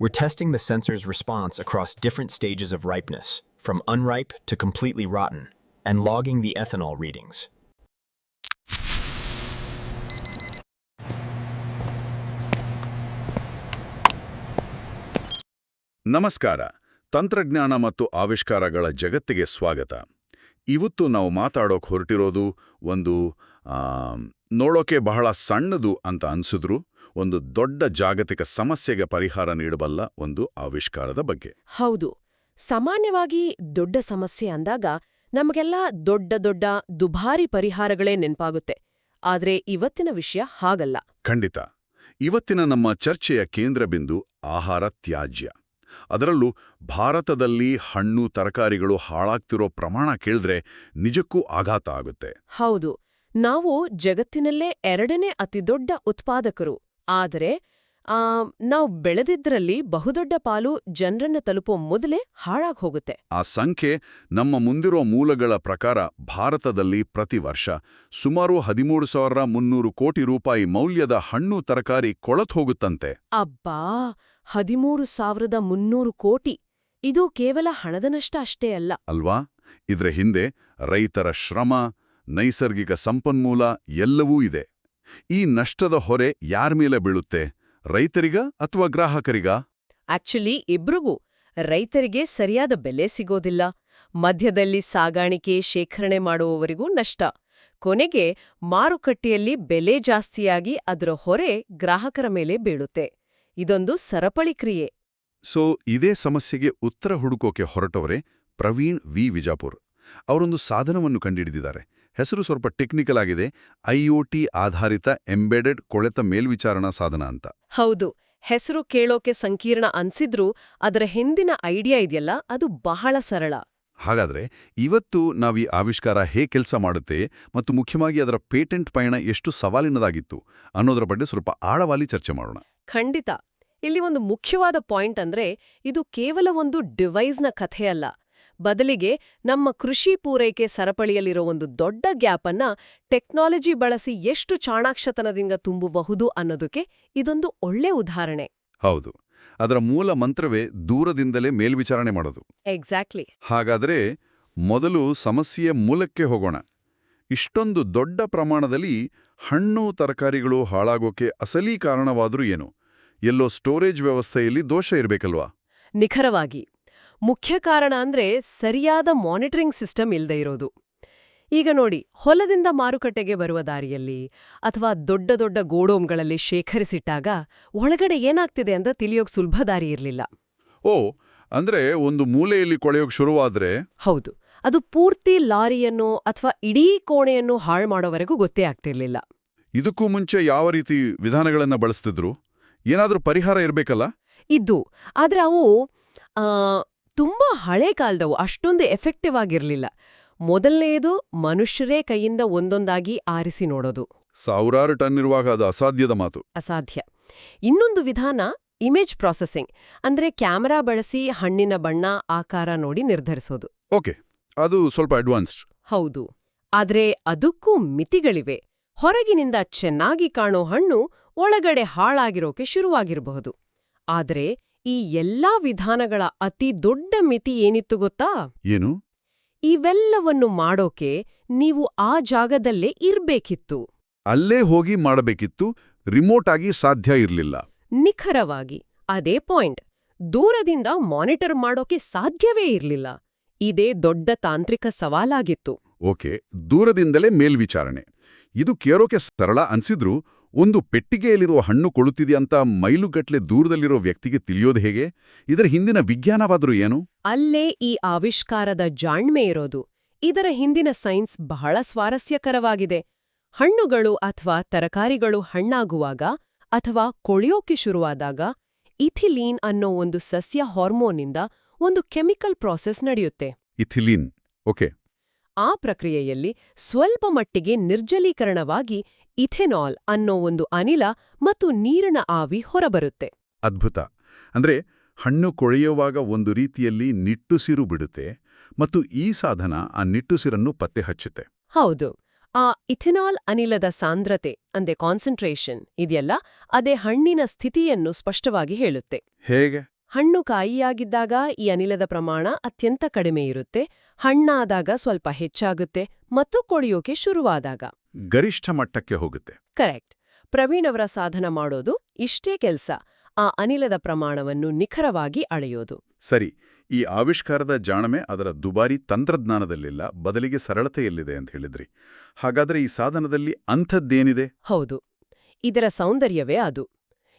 We're testing the sensor's response across different stages of ripeness, from unripe to completely rotten, and logging the ethanol readings. ನಮಸ್ಕಾರ ತಂತ್ರಜ್ಞಾನ ಮತ್ತು ಆವಿಷ್ಕಾರಗಳ ಜಗತ್ತಿಗೆ ಸ್ವಾಗತ ಇವತ್ತು ನಾವು ಮಾತಾಡೋಕೆ ಹೊರಟಿರೋದು ಒಂದು ನೋಡೋಕೆ ಬಹಳ ಸಣ್ಣದು ಅಂತ ಅನ್ಸಿದ್ರು ಒಂದು ದೊಡ್ಡ ಜಾಗತಿಕ ಸಮಸ್ಯೆಗೆ ಪರಿಹಾರ ನೀಡಬಲ್ಲ ಒಂದು ಆವಿಷ್ಕಾರದ ಬಗ್ಗೆ. ಹೌದು. ಸಾಮಾನ್ಯವಾಗಿ ದೊಡ್ಡ ಸಮಸ್ಯೆ ಅಂದಾಗ ನಮಗೆಲ್ಲ ದೊಡ್ಡ ದೊಡ್ಡ ದುಬಾರಿ ಪರಿಹಾರಗಳೇ ನೆನಪಾಗುತ್ತೆ. ಆದರೆ ಇವತ್ತಿನ ವಿಷಯ ಹಾಗಲ್ಲ. ಖಂಡಿತ. ಇವತ್ತಿನ ನಮ್ಮ ಚರ್ಚೆಯ ಕೇಂದ್ರ ಬಿಂದು ಆಹಾರ ತ್ಯಾಜ್ಯ. ಅದರಲ್ಲೂ ಭಾರತದಲ್ಲಿ ಹಣ್ಣು ತರಕಾರಿಗಳು ಹಾಳಾಗ್ತಿರೋ ಪ್ರಮಾಣ ಕೇಳಿದ್ರೆ ನಿಜಕ್ಕೂ ಆಘಾತ ಆಗುತ್ತೆ. ಹೌದು. ನಾವು ಜಗತ್ತಿನಲ್ಲೇ ಎರಡನೇ ಅತಿದೊಡ್ಡ ಉತ್ಪಾದಕರು. ಆದರೆ ಆ, ನಾವು ಬೆಳೆದಿದ್ರಲ್ಲಿ ಬಹುದೊಡ್ಡ ಪಾಲು ಜನರನ್ನ ತಲುಪೋ ಮೊದಲೇ ಹಾಳಾಗಿ ಹೋಗುತ್ತೆ. ಆ ಸಂಖ್ಯೆ ನಮ್ಮ ಮುಂದಿರುವ ಮೂಲಗಳ ಪ್ರಕಾರ ಭಾರತದಲ್ಲಿ ಪ್ರತಿ ವರ್ಷ ಸುಮಾರು ಹದಿಮೂರು ಸಾವಿರ ಮುನ್ನೂರು ಕೋಟಿ ರೂಪಾಯಿ ಮೌಲ್ಯದ ಹಣ್ಣು ತರಕಾರಿ ಕೊಳತ್ ಹೋಗುತ್ತಂತೆ. ಅಬ್ಬಾ! ಹದಿಮೂರು ಸಾವಿರದ ಮುನ್ನೂರು ಕೋಟಿ! ಇದು ಕೇವಲ ಹಣದ ನಷ್ಟ ಅಷ್ಟೇ ಅಲ್ಲ. ಅಲ್ವಾ? ಇದ್ರ ಹಿಂದೆ ರೈತರ ಶ್ರಮ ನೈಸರ್ಗಿಕ ಸಂಪನ್ಮೂಲ ಎಲ್ಲವೂ ಇದೆ. ಈ ನಷ್ಟದ ಹೊರೆ ಯಾರ ಮೇಲೆ ಬೀಳುತ್ತೆ? ರೈತರಿಗ ಅಥವಾ ಗ್ರಾಹಕರಿಗ? ಆಕ್ಚುಲಿ ಇಬ್ರಿಗೂ ರೈತರಿಗೆ ಸರಿಯಾದ ಬೆಲೆ ಸಿಗೋದಿಲ್ಲ. ಮಧ್ಯದಲ್ಲಿ ಸಾಗಾಣಿಕೆ ಶೇಖರಣೆ ಮಾಡುವವರಿಗೂ ನಷ್ಟ. ಕೊನೆಗೆ ಮಾರುಕಟ್ಟೆಯಲ್ಲಿ ಬೆಲೆ ಜಾಸ್ತಿಯಾಗಿ ಅದರ ಹೊರೆ ಗ್ರಾಹಕರ ಮೇಲೆ ಬೀಳುತ್ತೆ. ಇದೊಂದು ಸರಪಳಿ ಕ್ರಿಯೆ. ಸೊ ಇದೇ ಸಮಸ್ಯೆಗೆ ಉತ್ತರ ಹುಡುಕೋಕೆ ಹೊರಟವರೇ ಪ್ರವೀಣ್ ವಿ. ವಿಜಾಪುರ್. ಅವರೊಂದು ಸಾಧನವನ್ನು ಕಂಡುಹಿಡಿದಿದ್ದಾರೆ ಹೆಸರು ಸ್ವಲ್ಪ ಟೆಕ್ನಿಕಲ್ ಆಗಿದೆ. ಐಒಟಿ ಆಧಾರಿತ ಎಂಬೆಡೆಡ್ ಕೊಳೆತ ಮೇಲ್ವಿಚಾರಣಾ ಸಾಧನ ಅಂತ. ಹೌದು ಹೆಸರು ಕೇಳೋಕೆ ಸಂಕೀರ್ಣ ಅನ್ಸಿದ್ರೂ ಅದರ ಹಿಂದಿನ ಐಡಿಯಾ ಇದೆಯಲ್ಲ ಅದು ಬಹಳ ಸರಳ. ಹಾಗಾದ್ರೆ ಇವತ್ತು ನಾವು ಈ ಆವಿಷ್ಕಾರ ಹೇಗೆ ಕೆಲಸ ಮಾಡುತ್ತೆ ಮತ್ತು ಮುಖ್ಯವಾಗಿ ಅದರ ಪೇಟೆಂಟ್ ಪಯಣ ಎಷ್ಟು ಸವಾಲಿನದಾಗಿತ್ತು ಅನ್ನೋದರ ಬಗ್ಗೆ ಸ್ವಲ್ಪ ಆಳವಾಗಿ ಚರ್ಚೆ ಮಾಡೋಣ. ಖಂಡಿತ. ಇಲ್ಲಿ ಒಂದು ಮುಖ್ಯವಾದ ಪಾಯಿಂಟ್ ಅಂದ್ರೆ ಇದು ಕೇವಲ ಒಂದು ಡಿವೈಸ್ನ ಕಥೆಯಲ್ಲ. ಬದಲಿಗೆ ನಮ್ಮ ಕೃಷಿ ಪೂರೈಕೆ ಸರಪಳಿಯಲ್ಲಿರೋ ಒಂದು ದೊಡ್ಡ ಗ್ಯಾಪ್ ಅನ್ನ ಟೆಕ್ನಾಲಜಿ ಬಳಸಿ ಎಷ್ಟು ಚಾಣಾಕ್ಷತನದಿಂದ ತುಂಬಬಹುದು ಅನ್ನೋದಕ್ಕೆ ಇದೊಂದು ಒಳ್ಳೆ ಉದಾಹರಣೆ. ಹೌದು. ಅದರ ಮೂಲ ಮಂತ್ರವೇ ದೂರದಿಂದಲೇ ಮೇಲ್ವಿಚಾರಣೆ ಮಾಡೋದು. ಎಕ್ಸಾಕ್ಟ್ಲಿ ಹಾಗಾದರೆ ಮೊದಲು ಸಮಸ್ಯೆಯ ಮೂಲಕ್ಕೆ ಹೋಗೋಣ. ಇಷ್ಟೊಂದು ದೊಡ್ಡ ಪ್ರಮಾಣದಲ್ಲಿ ಹಣ್ಣು ತರಕಾರಿಗಳು ಹಾಳಾಗೋಕೆ ಅಸಲಿ ಕಾರಣವಾದರೂ ಏನು? ಎಲ್ಲೋ ಸ್ಟೋರೇಜ್ ವ್ಯವಸ್ಥೆಯಲ್ಲಿ ದೋಷ ಇರಬೇಕಲ್ವಾ? ನಿಖರವಾಗಿ. ಮುಖ್ಯ ಕಾರಣ ಅಂದ್ರೆ ಸರಿಯಾದ ಮಾನಿಟರಿಂಗ್ ಸಿಸ್ಟಮ್ ಇಲ್ಲದೆ ಇರೋದು. ಈಗ ನೋಡಿ ಹೊಲದಿಂದ ಮಾರುಕಟ್ಟೆಗೆ ಬರುವ ದಾರಿಯಲ್ಲಿ ಅಥವಾ ದೊಡ್ಡ ದೊಡ್ಡ ಗೋಡೋಮ್ಗಳಲ್ಲಿ ಶೇಖರಿಸಿಟ್ಟಾಗ ಒಳಗಡೆ ಏನಾಗ್ತಿದೆ ಅಂತ ತಿಳಿಯೋಕ್ ಸುಲಭ ದಾರಿ ಇರಲಿಲ್ಲ. ಓ ಅಂದ್ರೆ ಒಂದು ಮೂಲೆಯಲ್ಲಿ ಕೊಳೆಯೋಕ್ ಶುರುವಾದ್ರೆ? ಹೌದು ಅದು ಪೂರ್ತಿ ಲಾರಿಯನ್ನು ಅಥವಾ ಇಡೀ ಕೋಣೆಯನ್ನು ಹಾಳು ಮಾಡೋವರೆಗೂ ಗೊತ್ತೇ ಆಗ್ತಿರ್ಲಿಲ್ಲ. ಇದಕ್ಕೂ ಮುಂಚೆ ಯಾವ ರೀತಿ ವಿಧಾನಗಳನ್ನ ಬಳಸ್ತಿದ್ರು? ಏನಾದರೂ ಪರಿಹಾರ ಇರಬೇಕಲ್ಲ? ಇದ್ದು ಆದ್ರೆ ಅವು ಆ, ತುಂಬಾ ಹಳೆ ಕಾಲದವು ಅಷ್ಟೊಂದು ಎಫೆಕ್ಟಿವ್ ಆಗಿರಲಿಲ್ಲ. ಮೊದಲನೆಯದು ಮನುಷ್ಯರೇ ಕೈಯಿಂದ ಒಂದೊಂದಾಗಿ ಆರಿಸಿ ನೋಡೋದು. ಸಾವಿರಾರು ಟನ್ ಇರುವಾಗ ಅದು ಅಸಾಧ್ಯದ ಮಾತು. ಅಸಾಧ್ಯ. ಇನ್ನೊಂದು ವಿಧಾನ ಇಮೇಜ್ ಪ್ರಾಸೆಸಿಂಗ್ ಅಂದ್ರೆ ಕ್ಯಾಮೆರಾ ಬಳಸಿ ಹಣ್ಣಿನ ಬಣ್ಣ ಆಕಾರ ನೋಡಿ ನಿರ್ಧರಿಸೋದು. ಓಕೆ ಅದು ಸ್ವಲ್ಪ ಅಡ್ವಾನ್ಸ್ಡ್ ಹೌದು. ಆದ್ರೆ ಅದಕ್ಕೂ ಮಿತಿಗಳಿವೆ. ಹೊರಗಿನಿಂದ ಚೆನ್ನಾಗಿ ಕಾಣೋ ಹಣ್ಣು ಒಳಗಡೆ ಹಾಳಾಗಿರೋಕೆ ಶುರುವಾಗಿರಬಹುದು. ಆದ್ರೆ ಈ ಎಲ್ಲಾ ವಿಧಾನಗಳ ಅತಿ ದೊಡ್ಡ ಮಿತಿ ಏನಿತ್ತು ಗೊತ್ತಾ? ಏನು? ಇವೆಲ್ಲವನ್ನು ಮಾಡೋಕೆ ನೀವು ಆ ಜಾಗದಲ್ಲೇ ಇರ್ಬೇಕಿತ್ತು. ಅಲ್ಲೇ ಹೋಗಿ ಮಾಡಬೇಕಿತ್ತು ರಿಮೋಟ್ ಆಗಿ ಸಾಧ್ಯ ಇರಲಿಲ್ಲ. ನಿಖರವಾಗಿ ಅದೇ ಪಾಯಿಂಟ್. ದೂರದಿಂದ ಮಾನಿಟರ್ ಮಾಡೋಕೆ ಸಾಧ್ಯವೇ ಇರಲಿಲ್ಲ. ಇದೇ ದೊಡ್ಡ ತಾಂತ್ರಿಕ ಸವಾಲಾಗಿತ್ತು. ಓಕೆ ದೂರದಿಂದಲೇ ಮೇಲ್ವಿಚಾರಣೆ. ಇದು ಕೇರೋಕೆ ಸರಳ ಅನ್ಸಿದ್ರೂ ಒಂದು ಪೆಟ್ಟಿಗೆಯಲ್ಲಿರುವ ಹಣ್ಣು ಕೊಳುತ್ತಿದೆಯಂತ ಮೈಲುಗಟ್ಲೆ ದೂರದಲ್ಲಿರೋ ವ್ಯಕ್ತಿಗೆ ತಿಳಿಯೋದು ಹೇಗೆ? ಇದರ ಹಿಂದಿನ ವಿಜ್ಞಾನವಾದರೂ ಏನು? ಅಲ್ಲೇ ಈ ಆವಿಷ್ಕಾರದ ಜಾಣ್ಮೆ ಇರೋದು. ಇದರ ಹಿಂದಿನ ಸೈನ್ಸ್ ಬಹಳ ಸ್ವಾರಸ್ಯಕರವಾಗಿದೆ. ಹಣ್ಣುಗಳು ಅಥವಾ ತರಕಾರಿಗಳು ಹಣ್ಣಾಗುವಾಗ ಅಥವಾ ಕೊಳೆಯೋಕೆ ಶುರುವಾದಾಗ ಇಥಿಲೀನ್ ಅನ್ನೋ ಒಂದು ಸಸ್ಯ ಹಾರ್ಮೋನಿಂದ ಒಂದು ಕೆಮಿಕಲ್ ಪ್ರಾಸೆಸ್ ನಡೆಯುತ್ತೆ. Ethylene okay. ಆ ಪ್ರಕ್ರಿಯೆಯಲ್ಲಿ ಸ್ವಲ್ಪ ಮಟ್ಟಿಗೆ ನಿರ್ಜಲೀಕರಣವಾಗಿ ಇಥೆನಾಲ್ ಅನ್ನೋ ಒಂದು ಅನಿಲ ಮತ್ತು ನೀರಿನ ಆವಿ ಹೊರಬರುತ್ತೆ. ಅದ್ಭುತ. ಅಂದ್ರೆ ಹಣ್ಣು ಕೊಳೆಯುವಾಗ ಒಂದು ರೀತಿಯಲ್ಲಿ ನಿಟ್ಟುಸಿರು ಬಿಡುತ್ತೆ ಮತ್ತು ಈ ಸಾಧನ ಆ ನಿಟ್ಟುಸಿರನ್ನು ಪತ್ತೆ ಹಚ್ಚುತ್ತೆ. ಹೌದು. ಆ ಇಥೆನಾಲ್ ಅನಿಲದ ಸಾಂದ್ರತೆ ಅಂದೆ ಕಾನ್ಸಂಟ್ರೇಷನ್ ಇದೆಯಲ್ಲ ಅದೇ ಹಣ್ಣಿನ ಸ್ಥಿತಿಯನ್ನು ಸ್ಪಷ್ಟವಾಗಿ ಹೇಳುತ್ತೆ. ಹೇಗೆ? ಹಣ್ಣು ಕಾಯಿಯಾಗಿದ್ದಾಗ ಈ ಅನಿಲದ ಪ್ರಮಾಣ ಅತ್ಯಂತ ಕಡಿಮೆ ಇರುತ್ತೆ. ಹಣ್ಣಾದಾಗ ಸ್ವಲ್ಪ ಹೆಚ್ಚಾಗುತ್ತೆ ಮತ್ತು ಕೊಳೆಯೋಕೆ ಶುರುವಾದಾಗ. ಗರಿಷ್ಠ ಮಟ್ಟಕ್ಕೆ ಹೋಗುತ್ತೆ. ಕರೆಕ್ಟ್. ಪ್ರವೀಣ್ ಅವರ ಸಾಧನ ಮಾಡೋದು ಇಷ್ಟೇ ಕೆಲ್ಸ. ಆ ಅನಿಲದ ಪ್ರಮಾಣವನ್ನು ನಿಖರವಾಗಿ ಅಳೆಯೋದು. ಸರಿ ಈ ಆವಿಷ್ಕಾರದ ಜಾಣಮೆ ಅದರ ದುಬಾರಿ ತಂತ್ರಜ್ಞಾನದಲ್ಲಿಲ್ಲ ಬದಲಿಗೆ ಸರಳತೆಯಲ್ಲಿದೆ ಅಂತ ಹೇಳಿದ್ರಿ. ಹಾಗಾದ್ರೆ ಈ ಸಾಧನದಲ್ಲಿ ಅಂಥದ್ದೇನಿದೆ? ಹೌದು. ಇದರ ಸೌಂದರ್ಯವೇ ಅದು.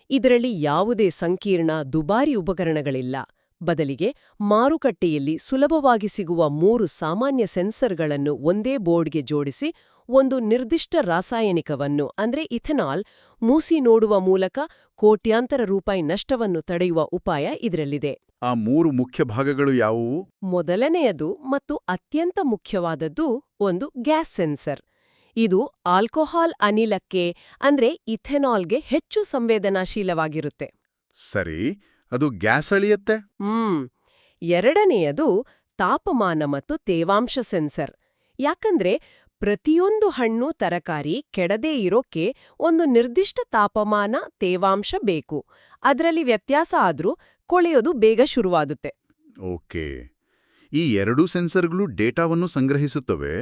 ಇದರಲ್ಲಿ ಯಾವುದೇ ಸಂಕೀರ್ಣ ದುಬಾರಿ ಉಪಕರಣಗಳಿಲ್ಲ. ಬದಲಿಗೆ ಮಾರುಕಟ್ಟೆಯಲ್ಲಿ ಸುಲಭವಾಗಿ ಸಿಗುವ ಮೂರು ಸಾಮಾನ್ಯ ಸೆನ್ಸರ್ಗಳನ್ನು ಒಂದೇ ಬೋರ್ಡ್ಗೆ ಜೋಡಿಸಿ ಒಂದು ನಿರ್ದಿಷ್ಟ ರಾಸಾಯನಿಕವನ್ನು ಅಂದ್ರೆ ಇಥೆನಾಲ್ ಮೂಸಿ ನೋಡುವ ಮೂಲಕ ಕೋಟ್ಯಾಂತರ ರೂಪಾಯಿ ನಷ್ಟವನ್ನು ತಡೆಯುವ ಉಪಾಯ ಇದರಲ್ಲಿದೆ. ಆ ಮೂರು ಮುಖ್ಯ ಭಾಗಗಳು ಯಾವುವು? ಮೊದಲನೆಯದು ಮತ್ತು ಅತ್ಯಂತ ಮುಖ್ಯವಾದದ್ದು ಒಂದು ಗ್ಯಾಸ್ ಸೆನ್ಸರ್. ಇದು ಆಲ್ಕೋಹಾಲ್ ಅನಿಲಕ್ಕೆ ಅಂದ್ರೆ ಇಥೆನಾಲ್ಗೆ ಹೆಚ್ಚು ಸಂವೇದನಾಶೀಲವಾಗಿರುತ್ತೆ. ಸರಿ ಅದು ಗ್ಯಾಸ್ ಅಳಿಯತ್ತೆ? ಹ್ಮ್ ಎರಡನೆಯದು ತಾಪಮಾನ ಮತ್ತು ತೇವಾಂಶ ಸೆನ್ಸರ್. ಯಾಕಂದ್ರೆ ಪ್ರತಿಯೊಂದು ಹಣ್ಣು ತರಕಾರಿ ಕೆಡದೇ ಇರೋಕೆ ಒಂದು ನಿರ್ದಿಷ್ಟ ತಾಪಮಾನ ತೇವಾಂಶ ಬೇಕು. ಅದರಲ್ಲಿ ವ್ಯತ್ಯಾಸ ಆದ್ರೂ ಕೊಳೆಯೋದು ಬೇಗ ಶುರುವಾಗುತ್ತೆ. ಓಕೆ ಈ ಎರಡೂ ಸೆನ್ಸರ್ಗಳು ಡೇಟಾವನ್ನು ಸಂಗ್ರಹಿಸುತ್ತವೆ.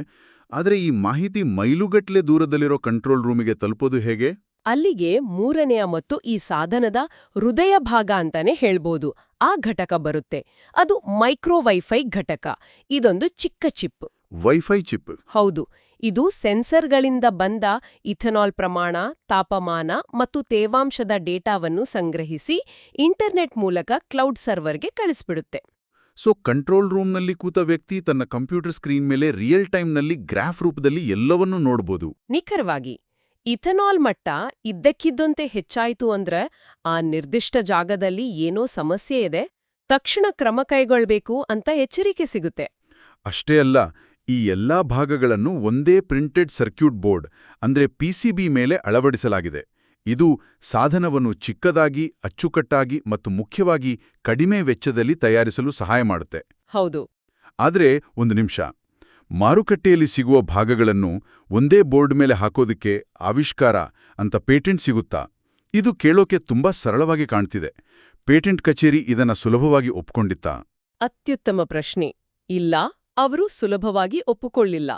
ಆದರೆ ಈ ಮಾಹಿತಿ ಮೈಲುಗಟ್ಲೆ ದೂರದಲ್ಲಿರೋ ಕಂಟ್ರೋಲ್ ರೂಮಿಗೆ ತಲುಪೋದು ಹೇಗೆ? ಅಲ್ಲಿಗೆ ಮೂರನೆಯ ಮತ್ತು ಈ ಸಾಧನದ ಹೃದಯ ಭಾಗ ಅಂತಾನೆ ಹೇಳ್ಬೋದು. ಆ ಘಟಕ ಬರುತ್ತೆ. ಅದು ಮೈಕ್ರೋವೈಫೈ ಘಟಕ. ಇದೊಂದು ಚಿಕ್ಕ ಚಿಪ್. Wifi chip. ಹೌದು. ಇದು ಸೆನ್ಸರ್ಗಳಿಂದ ಬಂದ ಇಥೆನಾಲ್ ಪ್ರಮಾಣ ತಾಪಮಾನ ಮತ್ತು ತೇವಾಂಶದ ಡೇಟಾವನ್ನು ಸಂಗ್ರಹಿಸಿ ಇಂಟರ್ನೆಟ್ ಮೂಲಕ ಕ್ಲೌಡ್ ಸರ್ವರ್ಗೆ ಕಳಿಸ್ಬಿಡುತ್ತೆ. ಸೊ ಕಂಟ್ರೋಲ್ ರೂಮ್ನಲ್ಲಿ ಕೂತ ವ್ಯಕ್ತಿ ತನ್ನ ಕಂಪ್ಯೂಟರ್ ಸ್ಕ್ರೀನ್ ಮೇಲೆ ರಿಯಲ್ ಟೈಮ್ನಲ್ಲಿ ಗ್ರಾಫ್ ರೂಪದಲ್ಲಿ ಎಲ್ಲವನ್ನೂ ನೋಡ್ಬೋದು. ನಿಖರವಾಗಿ ಇಥನಾಲ್ ಮಟ್ಟ ಇದ್ದಕ್ಕಿದ್ದಂತೆ ಹೆಚ್ಚಾಯಿತು ಅಂದ್ರೆ ಆ ನಿರ್ದಿಷ್ಟ ಜಾಗದಲ್ಲಿ ಏನೋ ಸಮಸ್ಯೆ ಇದೆ ತಕ್ಷಣ ಕ್ರಮ ಕೈಗೊಳ್ಬೇಕು ಅಂತ ಎಚ್ಚರಿಕೆ ಸಿಗುತ್ತೆ. ಅಷ್ಟೇ ಅಲ್ಲ ಈ ಎಲ್ಲಾ ಭಾಗಗಳನ್ನು ಒಂದೇ ಪ್ರಿಂಟೆಡ್ ಸರ್ಕ್ಯೂಟ್ ಬೋರ್ಡ್ ಅಂದ್ರೆ ಪಿಸಿಬಿ ಮೇಲೆ ಅಳವಡಿಸಲಾಗಿದೆ. ಇದು ಸಾಧನವನ್ನು ಚಿಕ್ಕದಾಗಿ ಅಚ್ಚುಕಟ್ಟಾಗಿ ಮತ್ತು ಮುಖ್ಯವಾಗಿ ಕಡಿಮೆ ವೆಚ್ಚದಲ್ಲಿ ತಯಾರಿಸಲು ಸಹಾಯ ಮಾಡುತ್ತೆ. ಹೌದು. ಆದರೆ ಒಂದು ನಿಮಿಷ. ಮಾರುಕಟ್ಟೆಯಲ್ಲಿ ಸಿಗುವ ಭಾಗಗಳನ್ನು ಒಂದೇ ಬೋರ್ಡ್ ಮೇಲೆ ಹಾಕೋದಕ್ಕೆ ಆವಿಷ್ಕಾರ ಅಂತ ಪೇಟೆಂಟ್ ಸಿಗುತ್ತಾ? ಇದು ಕೇಳೋಕೆ ತುಂಬಾ ಸರಳವಾಗಿ ಕಾಣ್ತಿದೆ. ಪೇಟೆಂಟ್ ಕಚೇರಿ ಇದನ್ನ ಸುಲಭವಾಗಿ ಒಪ್ಕೊಂಡಿತ್ತಾ? ಅತ್ಯುತ್ತಮ ಪ್ರಶ್ನೆ. ಇಲ್ಲ ಅವರು ಸುಲಭವಾಗಿ ಒಪ್ಪುಕೊಳ್ಳಿಲ್ಲ.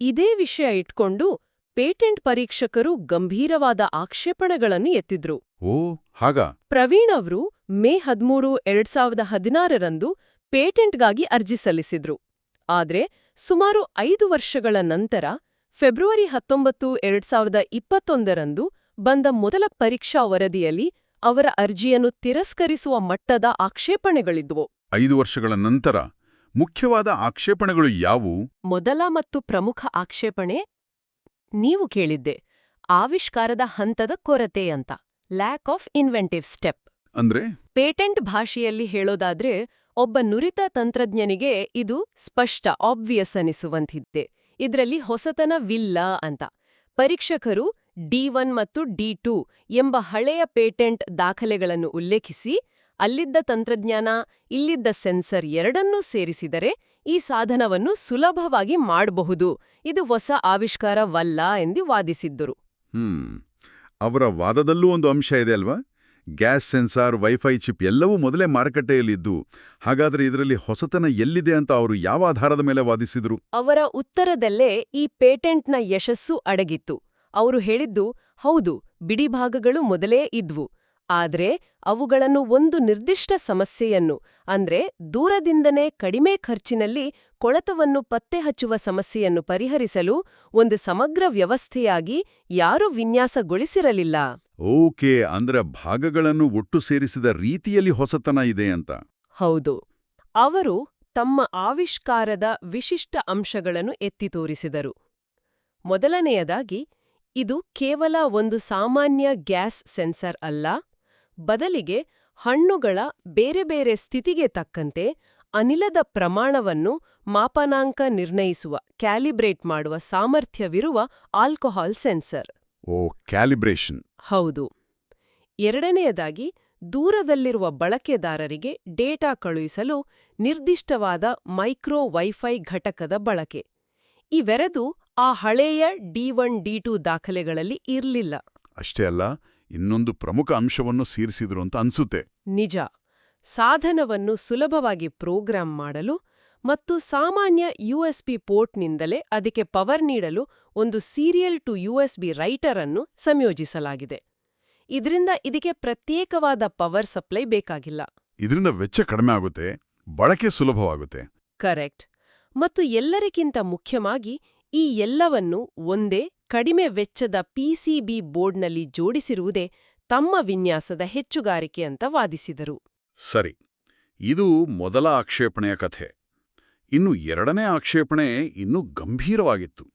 ಇದೇ ವಿಷಯ ಇಟ್ಕೊಂಡು ಪೇಟೆಂಟ್ ಪರೀಕ್ಷಕರು ಗಂಭೀರವಾದ ಆಕ್ಷೇಪಣೆಗಳನ್ನು ಎತ್ತಿದ್ರು. ಓ ಹಾಗ? ಪ್ರವೀಣ್ ಅವರು ಮೇ ಹದಿಮೂರು ಎರಡ್ ಸಾವಿರದ ಹದಿನಾರರಂದು ಪೇಟೆಂಟ್ಗಾಗಿ ಅರ್ಜಿ ಸಲ್ಲಿಸಿದ್ರು. ಆದ್ರೆ ಸುಮಾರು ಐದು ವರ್ಷಗಳ ನಂತರ ಫೆಬ್ರವರಿ ಹತ್ತೊಂಬತ್ತು ಎರಡ್ ಸಾವಿರದ ಇಪ್ಪತ್ತೊಂದರಂದು ಬಂದ ಮೊದಲ ಪರೀಕ್ಷಾ ವರದಿಯಲ್ಲಿ ಅವರ ಅರ್ಜಿಯನ್ನು ತಿರಸ್ಕರಿಸುವ ಮಟ್ಟದ ಆಕ್ಷೇಪಣೆಗಳಿದ್ವು. ಐದು ವರ್ಷಗಳ ನಂತರ ಮುಖ್ಯವಾದ ಆಕ್ಷೇಪಣೆಗಳು ಯಾವುವು? ಮೊದಲ ಮತ್ತು ಪ್ರಮುಖ ಆಕ್ಷೇಪಣೆ ನೀವು ಕೇಳಿದ್ದೆ ಆವಿಷ್ಕಾರದ ಹಂತದ ಕೊರತೆ ಅಂತ ಲ್ಯಾಕ್ ಆಫ್ ಇನ್ವೆಂಟಿವ್ ಸ್ಟೆಪ್ ಅಂದ್ರೆ? ಪೇಟೆಂಟ್ ಭಾಷೆಯಲ್ಲಿ ಹೇಳೋದಾದ್ರೆ ಒಬ್ಬ ನುರಿತ ತಂತ್ರಜ್ಞನಿಗೆ ಇದು ಸ್ಪಷ್ಟ ಆಬ್ವಿಯಸ್ ಅನಿಸುವಂತಿದ್ದೆ. ಇದರಲ್ಲಿ ಹೊಸತನವಿಲ್ಲ ಅಂತ. ಪರೀಕ್ಷಕರು ಡಿ ಒನ್ ಮತ್ತು ಡಿ ಟೂ ಎಂಬ ಹಳೆಯ ಪೇಟೆಂಟ್ ದಾಖಲೆಗಳನ್ನು ಉಲ್ಲೇಖಿಸಿ ಅಲ್ಲಿದ್ದ ತಂತ್ರಜ್ಞಾನ ಇಲ್ಲಿದ್ದ ಸೆನ್ಸರ್ ಎರಡನ್ನೂ ಸೇರಿಸಿದರೆ ಈ ಸಾಧನವನ್ನು ಸುಲಭವಾಗಿ ಮಾಡಬಹುದು. ಇದು ಹೊಸ ಆವಿಷ್ಕಾರವಲ್ಲ ಎಂದು ವಾದಿಸಿದ್ದರು. ಹ್ಮ್ ಅವರ ವಾದದಲ್ಲೂ ಒಂದು ಅಂಶ ಇದೆ ಅಲ್ವಾ? ಗ್ಯಾಸ್ ಸೆನ್ಸಾರ್ ವೈಫೈ ಚಿಪ್ ಎಲ್ಲವೂ ಮೊದಲೇ ಮಾರುಕಟ್ಟೆಯಲ್ಲಿದ್ದು ಹಾಗಾದ್ರೆ ಇದರಲ್ಲಿ ಹೊಸತನ ಎಲ್ಲಿದೆ ಅಂತ ಅವರು ಯಾವ ಆಧಾರದ ಮೇಲೆ ವಾದಿಸಿದ್ರು? ಅವರ ಉತ್ತರದಲ್ಲೇ ಈ ಪೇಟೆಂಟ್ನ ಯಶಸ್ಸು ಅಡಗಿತ್ತು. ಅವರು ಹೇಳಿದ್ದು ಹೌದು ಬಿಡಿಭಾಗಗಳು ಮೊದಲೇ ಇದ್ವು. ಆದ್ರೆ ಅವುಗಳನ್ನು ಒಂದು ನಿರ್ದಿಷ್ಟ ಸಮಸ್ಯೆಯನ್ನು ಅಂದ್ರೆ ದೂರದಿಂದನೇ ಕಡಿಮೆ ಖರ್ಚಿನಲ್ಲಿ ಕೊಳತವನ್ನು ಪತ್ತೆ ಹಚ್ಚುವ ಸಮಸ್ಯೆಯನ್ನು ಪರಿಹರಿಸಲು ಒಂದು ಸಮಗ್ರ ವ್ಯವಸ್ಥೆಯಾಗಿ ಯಾರೂ ವಿನ್ಯಾಸಗೊಳಿಸಿರಲಿಲ್ಲ. ಓಕೆ ಅಂದ್ರೆ ಭಾಗಗಳನ್ನು ಒಟ್ಟು ಸೇರಿಸಿದ ರೀತಿಯಲ್ಲಿ ಹೊಸತನ ಇದೆ ಅಂತ. ಹೌದು. ಅವರು ತಮ್ಮ ಆವಿಷ್ಕಾರದ ವಿಶಿಷ್ಟ ಅಂಶಗಳನ್ನು ಎತ್ತಿ ತೋರಿಸಿದರು. ಮೊದಲನೆಯದಾಗಿ ಇದು ಕೇವಲ ಒಂದು ಸಾಮಾನ್ಯ ಗ್ಯಾಸ್ ಸೆನ್ಸರ್ ಅಲ್ಲ ಬದಲಿಗೆ ಹಣ್ಣುಗಳ ಬೇರೆ ಬೇರೆ ಸ್ಥಿತಿಗೆ ತಕ್ಕಂತೆ ಅನಿಲದ ಪ್ರಮಾಣವನ್ನು ಮಾಪನಾಂಕ ನಿರ್ಣಯಿಸುವ ಕ್ಯಾಲಿಬ್ರೇಟ್ ಮಾಡುವ ಸಾಮರ್ಥ್ಯವಿರುವ ಆಲ್ಕೋಹಾಲ್ ಸೆನ್ಸರ್. ಓ ಕ್ಯಾಲಿಬ್ರೇಷನ್. ಹೌದು. ಎರಡನೆಯದಾಗಿ ದೂರದಲ್ಲಿರುವ ಬಳಕೆದಾರರಿಗೆ ಡೇಟಾ ಕಳುಹಿಸಲು ನಿರ್ದಿಷ್ಟವಾದ ಮೈಕ್ರೋ ವೈಫೈ ಘಟಕದ ಬಳಕೆ. ಇವೆರದು ಆ ಹಳೆಯ ಡಿ ಒನ್ ಡಿ ಟು ದಾಖಲೆಗಳಲ್ಲಿ ಇರಲಿಲ್ಲ. ಅಷ್ಟೇ ಅಲ್ಲ ಇನ್ನೊಂದು ಪ್ರಮುಖ ಅಂಶವನ್ನು ಸೇರಿಸಿದ್ರು ಅಂತ ಅನ್ಸುತ್ತೆ. ನಿಜ. ಸಾಧನವನ್ನು ಸುಲಭವಾಗಿ ಪ್ರೋಗ್ರಾಂ ಮಾಡಲು ಮತ್ತು ಸಾಮಾನ್ಯ ಯುಎಸ್ಬಿ ಪೋರ್ಟ್ನಿಂದಲೇ ಅದಕ್ಕೆ ಪವರ್ ನೀಡಲು ಒಂದು ಸೀರಿಯಲ್ ಟು ಯುಎಸ್ಬಿ ರೈಟರ್ ಅನ್ನು ಸಂಯೋಜಿಸಲಾಗಿದೆ. ಇದರಿಂದ ಇದಕ್ಕೆ ಪ್ರತ್ಯೇಕವಾದ ಪವರ್ ಸಪ್ಲೈ ಬೇಕಾಗಿಲ್ಲ. ಇದರಿಂದ ವೆಚ್ಚ ಕಡಿಮೆ ಆಗುತ್ತೆ ಬಳಕೆ ಸುಲಭವಾಗುತ್ತೆ. ಕರೆಕ್ಟ್. ಮತ್ತು ಎಲ್ಲರಿಗಿಂತ ಮುಖ್ಯವಾಗಿ ಈ ಎಲ್ಲವನ್ನು ಒಂದೇ ಕಡಿಮೆ ವೆಚ್ಚದ ಪಿಸಿಬಿ ಬೋರ್ಡ್ನಲ್ಲಿ ಜೋಡಿಸಿರುವುದೇ ತಮ್ಮ ವಿನ್ಯಾಸದ ಹೆಚ್ಚುಗಾರಿಕೆ ಅಂತ ವಾದಿಸಿದರು. ಸರಿ ಇದು ಮೊದಲ ಆಕ್ಷೇಪಣೆಯ ಕಥೆ. ಇನ್ನು ಎರಡನೇ ಆಕ್ಷೇಪಣೆ ಇನ್ನೂ ಗಂಭೀರವಾಗಿತ್ತು.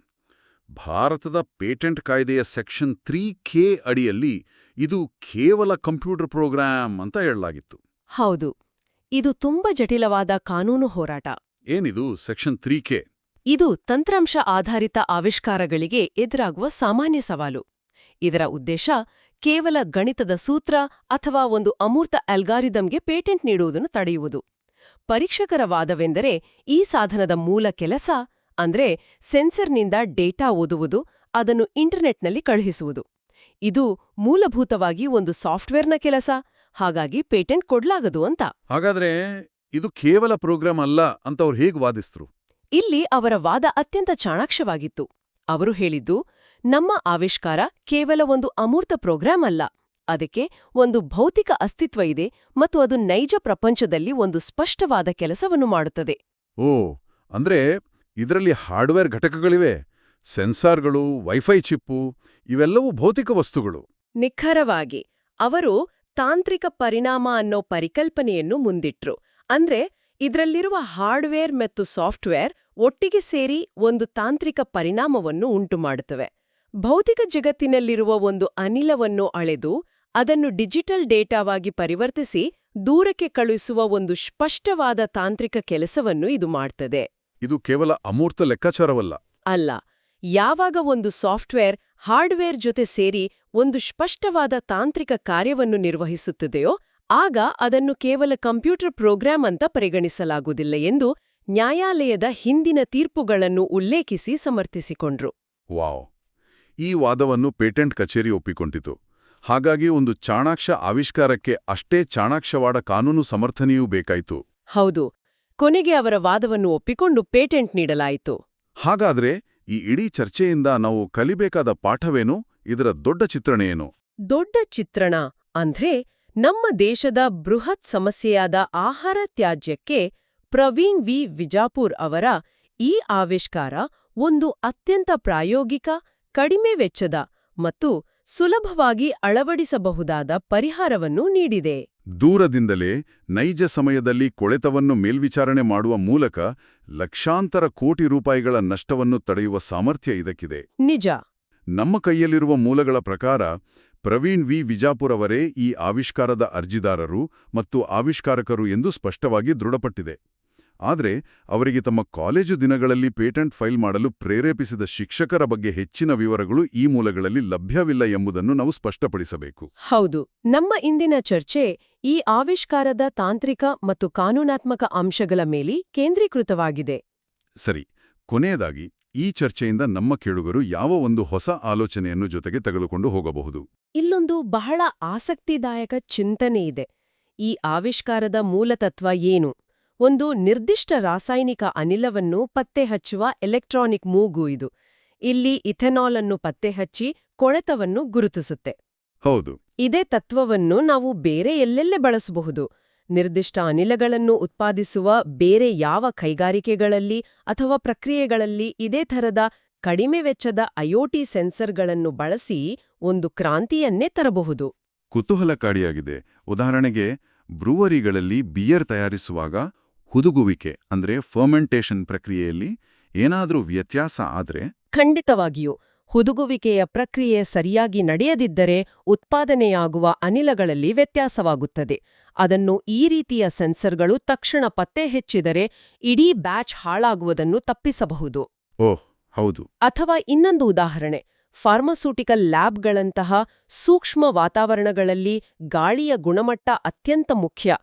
ಭಾರತದ ಪೇಟೆಂಟ್ ಕಾಯ್ದೆಯ ಸೆಕ್ಷನ್ ತ್ರೀ ಕೆ ಅಡಿಯಲ್ಲಿ ಇದು ಕೇವಲ ಕಂಪ್ಯೂಟರ್ ಪ್ರೋಗ್ರಾಂ ಅಂತ ಹೇಳಲಾಗಿತ್ತು. ಹೌದು ಇದು ತುಂಬ ಜಟಿಲವಾದ ಕಾನೂನು ಹೋರಾಟ. ಏನಿದು ಸೆಕ್ಷನ್ ತ್ರೀ ಕೆ? ಇದು ತಂತ್ರಾಂಶ ಆಧಾರಿತ ಆವಿಷ್ಕಾರಗಳಿಗೆ ಎದುರಾಗುವ ಸಾಮಾನ್ಯ ಸವಾಲು. ಇದರ ಉದ್ದೇಶ ಕೇವಲ ಗಣಿತದ ಸೂತ್ರ ಅಥವಾ ಒಂದು ಅಮೂರ್ತ ಅಲ್ಗಾರಿದಮ್ಗೆ ಪೇಟೆಂಟ್ ನೀಡುವುದನ್ನು ತಡೆಯುವುದು. ಪರೀಕ್ಷಕರ ವಾದವೆಂದರೆ ಈ ಸಾಧನದ ಮೂಲ ಕೆಲಸ ಅಂದ್ರೆ ಸೆನ್ಸರ್ನಿಂದ ಡೇಟಾ ಓದುವುದು, ಅದನ್ನು ಇಂಟರ್ನೆಟ್ನಲ್ಲಿ ಕಳುಹಿಸುವುದು. ಇದು ಮೂಲಭೂತವಾಗಿ ಒಂದು ಸಾಫ್ಟ್ವೇರ್ನ ಕೆಲಸ, ಹಾಗಾಗಿ ಪೇಟೆಂಟ್ ಕೊಡ್ಲಾಗದು ಅಂತ. ಹಾಗಾದ್ರೆ ಇದು ಕೇವಲ ಪ್ರೋಗ್ರಾಂ ಅಲ್ಲ ಅಂತ ಅವ್ರು ಹೇಗೆ ವಾದಿಸ್ತ್ರು ಇಲ್ಲಿ ಅವರ ವಾದ ಅತ್ಯಂತ ಚಾಣಾಕ್ಷವಾಗಿತ್ತು. ಅವರು ಹೇಳಿದ್ದು ನಮ್ಮ ಆವಿಷ್ಕಾರ ಕೇವಲ ಒಂದು ಅಮೂರ್ತ ಪ್ರೋಗ್ರಾಂ ಅಲ್ಲ ಅದಕ್ಕೆ ಒಂದು ಭೌತಿಕ ಅಸ್ತಿತ್ವ ಇದೆ ಮತ್ತು ಅದು ನೈಜ ಪ್ರಪಂಚದಲ್ಲಿ ಒಂದು ಸ್ಪಷ್ಟವಾದ ಕೆಲಸವನ್ನು ಮಾಡುತ್ತದೆ. ಓ ಅಂದ್ರೆ ಇದರಲ್ಲಿ ಹಾರ್ಡ್ವೇರ್ ಘಟಕಗಳಿವೆ ಸೆನ್ಸಾರ್ಗಳು ವೈಫೈ ಚಿಪ್ಪು ಇವೆಲ್ಲವೂ ಭೌತಿಕ ವಸ್ತುಗಳು. ನಿಖರವಾಗಿ ಅವರು ತಾಂತ್ರಿಕ ಪರಿಣಾಮ ಅನ್ನೋ ಪರಿಕಲ್ಪನೆಯನ್ನು ಮುಂದಿಟ್ರು ಅಂದ್ರೆ ಇದರಲ್ಲಿರುವ ಹಾರ್ಡ್ವೇರ್ ಮತ್ತು ಸಾಫ್ಟ್ವೇರ್ ಒಟ್ಟಿಗೆ ಸೇರಿ ಒಂದು ತಾಂತ್ರಿಕ ಪರಿಣಾಮವನ್ನು ಉಂಟುಮಾಡುತ್ತವೆ. ಭೌತಿಕ ಜಗತ್ತಿನಲ್ಲಿರುವ ಒಂದು ಅನಿಲವನ್ನು ಅಳೆದು ಅದನ್ನು ಡಿಜಿಟಲ್ ಡೇಟಾವಾಗಿ ಪರಿವರ್ತಿಸಿ ದೂರಕ್ಕೆ ಕಳುಹಿಸುವ ಒಂದು ಸ್ಪಷ್ಟವಾದ ತಾಂತ್ರಿಕ ಕೆಲಸವನ್ನು ಇದು ಮಾಡ್ತದೆ. ಇದು ಕೇವಲ ಅಮೂರ್ತ ಲೆಕ್ಕಾಚಾರವಲ್ಲ. ಅಲ್ಲ ಯಾವಾಗ ಒಂದು ಸಾಫ್ಟ್ವೇರ್ ಹಾರ್ಡ್ವೇರ್ ಜೊತೆ ಸೇರಿ ಒಂದು ಸ್ಪಷ್ಟವಾದ ತಾಂತ್ರಿಕ ಕಾರ್ಯವನ್ನು ನಿರ್ವಹಿಸುತ್ತದೆಯೋ ಆಗ ಅದನ್ನು ಕೇವಲ ಕಂಪ್ಯೂಟರ್ ಪ್ರೋಗ್ರಾಂ ಅಂತ ಪರಿಗಣಿಸಲಾಗುವುದಿಲ್ಲ ಎಂದು ನ್ಯಾಯಾಲಯದ ಹಿಂದಿನ ತೀರ್ಪುಗಳನ್ನು ಉಲ್ಲೇಖಿಸಿ ಸಮರ್ಥಿಸಿಕೊಂಡ್ರು. ವಾವ್! ಈ ವಾದವನ್ನು ಪೇಟೆಂಟ್ ಕಚೇರಿ ಒಪ್ಪಿಕೊಂಡಿತು. ಹಾಗಾಗಿ ಒಂದು ಚಾಣಾಕ್ಷ ಆವಿಷ್ಕಾರಕ್ಕೆ ಅಷ್ಟೇ ಚಾಣಾಕ್ಷವಾದ ಕಾನೂನು ಸಮರ್ಥನೆಯೂ ಬೇಕಾಯಿತು. ಹೌದು. ಕೊನೆಗೆ ಅವರ ವಾದವನ್ನು ಒಪ್ಪಿಕೊಂಡು ಪೇಟೆಂಟ್ ನೀಡಲಾಯಿತು. ಹಾಗಾದ್ರೆ ಈ ಇಡೀ ಚರ್ಚೆಯಿಂದ ನಾವು ಕಲಿಬೇಕಾದ ಪಾಠವೇನು? ಇದರ ದೊಡ್ಡ ಚಿತ್ರಣ ಏನು? ದೊಡ್ಡ ಚಿತ್ರಣ ಅಂದ್ರೆ ನಮ್ಮ ದೇಶದ ಬೃಹತ್ ಸಮಸ್ಯೆಯಾದ ಆಹಾರ ತ್ಯಾಜ್ಯಕ್ಕೆ ಪ್ರವೀಣ್ ವಿ. ವಿಜಾಪುರ್ ಅವರ ಈ ಆವಿಷ್ಕಾರ ಒಂದು ಅತ್ಯಂತ ಪ್ರಾಯೋಗಿಕ ಕಡಿಮೆ ವೆಚ್ಚದ ಮತ್ತು ಸುಲಭವಾಗಿ ಅಳವಡಿಸಬಹುದಾದ ಪರಿಹಾರವನ್ನು ನೀಡಿದೆ. ದೂರದಿಂದಲೇ ನೈಜ ಸಮಯದಲ್ಲಿ ಕೊಳೆತವನ್ನು ಮೇಲ್ವಿಚಾರಣೆ ಮಾಡುವ ಮೂಲಕ ಲಕ್ಷಾಂತರ ಕೋಟಿ ರೂಪಾಯಿಗಳ ನಷ್ಟವನ್ನು ತಡೆಯುವ ಸಾಮರ್ಥ್ಯ ಇದಕ್ಕಿದೆ. ನಿಜ. ನಮ್ಮ ಕೈಯಲ್ಲಿರುವ ಮೂಲಗಳ ಪ್ರಕಾರ ಪ್ರವೀಣ್ ವಿ. ವಿಜಾಪುರ್ ಅವರೇ ಈ ಆವಿಷ್ಕಾರದ ಅರ್ಜಿದಾರರು ಮತ್ತು ಆವಿಷ್ಕಾರಕರು ಎಂದು ಸ್ಪಷ್ಟವಾಗಿ ದೃಢಪಟ್ಟಿದೆ. ಆದರೆ ಅವರಿಗೆ ತಮ್ಮ ಕಾಲೇಜು ದಿನಗಳಲ್ಲಿ ಪೇಟೆಂಟ್ ಫೈಲ್ ಮಾಡಲು ಪ್ರೇರೇಪಿಸಿದ ಶಿಕ್ಷಕರ ಬಗ್ಗೆ ಹೆಚ್ಚಿನ ವಿವರಗಳು ಈ ಮೂಲಗಳಲ್ಲಿ ಲಭ್ಯವಿಲ್ಲ ಎಂಬುದನ್ನು ನಾವು ಸ್ಪಷ್ಟಪಡಿಸಬೇಕು. ಹೌದು. ನಮ್ಮ ಇಂದಿನ ಚರ್ಚೆ ಈ ಆವಿಷ್ಕಾರದ ತಾಂತ್ರಿಕ ಮತ್ತು ಕಾನೂನಾತ್ಮಕ ಅಂಶಗಳ ಮೇಲೆ ಕೇಂದ್ರೀಕೃತವಾಗಿದೆ. ಸರಿ. ಕೊನೆಯದಾಗಿ ಈ ಚರ್ಚೆಯಿಂದ ನಮ್ಮ ಕೇಳುಗರು ಯಾವ ಒಂದು ಹೊಸ ಆಲೋಚನೆಯನ್ನು ಜೊತೆಗೆ ತೆಗೆದುಕೊಂಡು ಹೋಗಬಹುದು. ಇಲ್ಲೊಂದು ಬಹಳ ಆಸಕ್ತಿದಾಯಕ ಚಿಂತನೆ ಇದೆ. ಈ ಆವಿಷ್ಕಾರದ ಮೂಲತತ್ವ ಏನು? ಒಂದು ನಿರ್ದಿಷ್ಟ ರಾಸಾಯನಿಕ ಅನಿಲವನ್ನು ಪತ್ತೆಹಚ್ಚುವ ಎಲೆಕ್ಟ್ರಾನಿಕ್ ಮೂಗು ಇದು. ಇಲ್ಲಿ ಇಥೆನಾಲ್ ಅನ್ನು ಪತ್ತೆಹಚ್ಚಿ ಕೊಳೆತವನ್ನು ಗುರುತಿಸುತ್ತೆ. ಹೌದು. ಇದೇ ತತ್ವವನ್ನು ನಾವು ಬೇರೆ ಎಲ್ಲೆಲ್ಲೇ ಬಳಸಬಹುದು? ನಿರ್ದಿಷ್ಟ ಅನಿಲಗಳನ್ನು ಉತ್ಪಾದಿಸುವ ಬೇರೆ ಯಾವ ಕೈಗಾರಿಕೆಗಳಲ್ಲಿ ಅಥವಾ ಪ್ರಕ್ರಿಯೆಗಳಲ್ಲಿ ಇದೇ ಥರದ ಕಡಿಮೆ ವೆಚ್ಚದ ಐಒಟಿ ಸೆನ್ಸರ್ಗಳನ್ನು ಬಳಸಿ ಒಂದು ಕ್ರಾಂತಿಯನ್ನೇ ತರಬಹುದು. ಕುತೂಹಲಕಾರಿಯಾಗಿದೆ. ಉದಾಹರಣೆಗೆ ಬ್ರೂವರಿಗಳಲ್ಲಿ ಬಿಯರ್ ತಯಾರಿಸುವಾಗ ಹುದುಗುವಿಕೆ ಅಂದ್ರೆ ಫರ್ಮೆಂಟೇಷನ್ ಪ್ರಕ್ರಿಯೆಯಲ್ಲಿ ಏನಾದರೂ ವ್ಯತ್ಯಾಸ ಆದ್ರೆ ಖಂಡಿತವಾಗಿಯೂ ಹುದುಗುವಿಕೆಯ ಪ್ರಕ್ರಿಯೆ ಸರಿಯಾಗಿ ನಡೆಯದಿದ್ದರೆ ಉತ್ಪಾದನೆಯಾಗುವ ಅನಿಲಗಳಲ್ಲಿ ವ್ಯತ್ಯಾಸವಾಗುತ್ತದೆ. ಅದನ್ನು ಈ ರೀತಿಯ ಸೆನ್ಸರ್ಗಳು ತಕ್ಷಣ ಪತ್ತೆ ಹೆಚ್ಚಿದರೆ ಇಡೀ ಬ್ಯಾಚ್ ಹಾಳಾಗುವುದನ್ನು ತಪ್ಪಿಸಬಹುದು. ಓಹ್ ಹೌದು. ಅಥವಾ ಇನ್ನೊಂದು ಉದಾಹರಣೆ ಫಾರ್ಮಸ್ಯೂಟಿಕಲ್ ಲ್ಯಾಬ್ಗಳಂತಹ ಸೂಕ್ಷ್ಮ ವಾತಾವರಣಗಳಲ್ಲಿ ಗಾಳಿಯ ಗುಣಮಟ್ಟ ಅತ್ಯಂತ ಮುಖ್ಯ.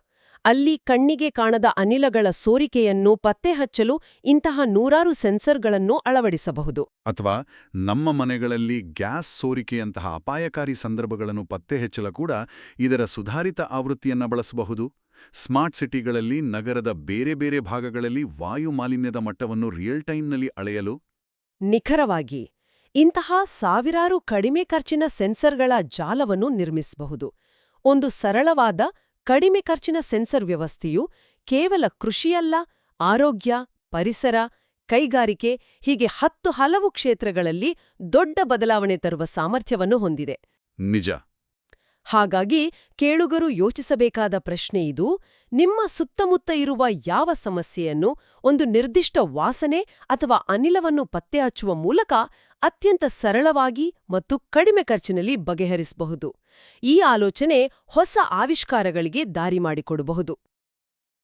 ಅಲ್ಲಿ ಕಣ್ಣಿಗೆ ಕಾಣದ ಅನಿಲಗಳ ಸೋರಿಕೆಯನ್ನು ಪತ್ತೆಹಚ್ಚಲು ಇಂತಹ ನೂರಾರು ಸೆನ್ಸರ್ಗಳನ್ನು ಅಳವಡಿಸಬಹುದು. ಅಥವಾ ನಮ್ಮ ಮನೆಗಳಲ್ಲಿ ಗ್ಯಾಸ್ ಸೋರಿಕೆಯಂತಹ ಅಪಾಯಕಾರಿ ಸಂದರ್ಭಗಳನ್ನು ಪತ್ತೆಹಚ್ಚಲು ಕೂಡ ಇದರ ಸುಧಾರಿತ ಆವೃತ್ತಿಯನ್ನು ಬಳಸಬಹುದು. ಸ್ಮಾರ್ಟ್ ಸಿಟಿಗಳಲ್ಲಿ ನಗರದ ಬೇರೆ ಬೇರೆ ಭಾಗಗಳಲ್ಲಿ ವಾಯು ಮಾಲಿನ್ಯದ ಮಟ್ಟವನ್ನು ರಿಯಲ್ ಟೈಮ್ನಲ್ಲಿ ಅಳೆಯಲು ನಿಖರವಾಗಿ ಇಂತಹ ಸಾವಿರಾರು ಕಡಿಮೆ ಖರ್ಚಿನ ಸೆನ್ಸರ್ಗಳ ಜಾಲವನ್ನು ನಿರ್ಮಿಸಬಹುದು. ಒಂದು ಸರಳವಾದ ಕಡಿಮೆ ಖರ್ಚಿನ ಸೆನ್ಸರ್ ವ್ಯವಸ್ಥೆಯು ಕೇವಲ ಕೃಷಿಯಲ್ಲ ಆರೋಗ್ಯ ಪರಿಸರ ಕೈಗಾರಿಕೆ ಹೀಗೆ ಹತ್ತು ಹಲವು ಕ್ಷೇತ್ರಗಳಲ್ಲಿ ದೊಡ್ಡ ಬದಲಾವಣೆ ತರುವ ಸಾಮರ್ಥ್ಯವನ್ನು ಹೊಂದಿದೆ. ನಿಜ. ಹಾಗಾಗಿ ಕೇಳುಗರು ಯೋಚಿಸಬೇಕಾದ ಪ್ರಶ್ನೆ ಇದು ನಿಮ್ಮ ಸುತ್ತಮುತ್ತ ಇರುವ ಯಾವ ಸಮಸ್ಯೆಯನ್ನು ಒಂದು ನಿರ್ದಿಷ್ಟ ವಾಸನೆ ಅಥವಾ ಅನಿಲವನ್ನು ಪತ್ತೆಹಚ್ಚುವ ಮೂಲಕ ಅತ್ಯಂತ ಸರಳವಾಗಿ ಮತ್ತು ಕಡಿಮೆ ಖರ್ಚಿನಲ್ಲಿ ಬಗೆಹರಿಸಬಹುದು. ಈ ಆಲೋಚನೆ ಹೊಸ ಆವಿಷ್ಕಾರಗಳಿಗೆ ದಾರಿ ಮಾಡಿಕೊಡಬಹುದು.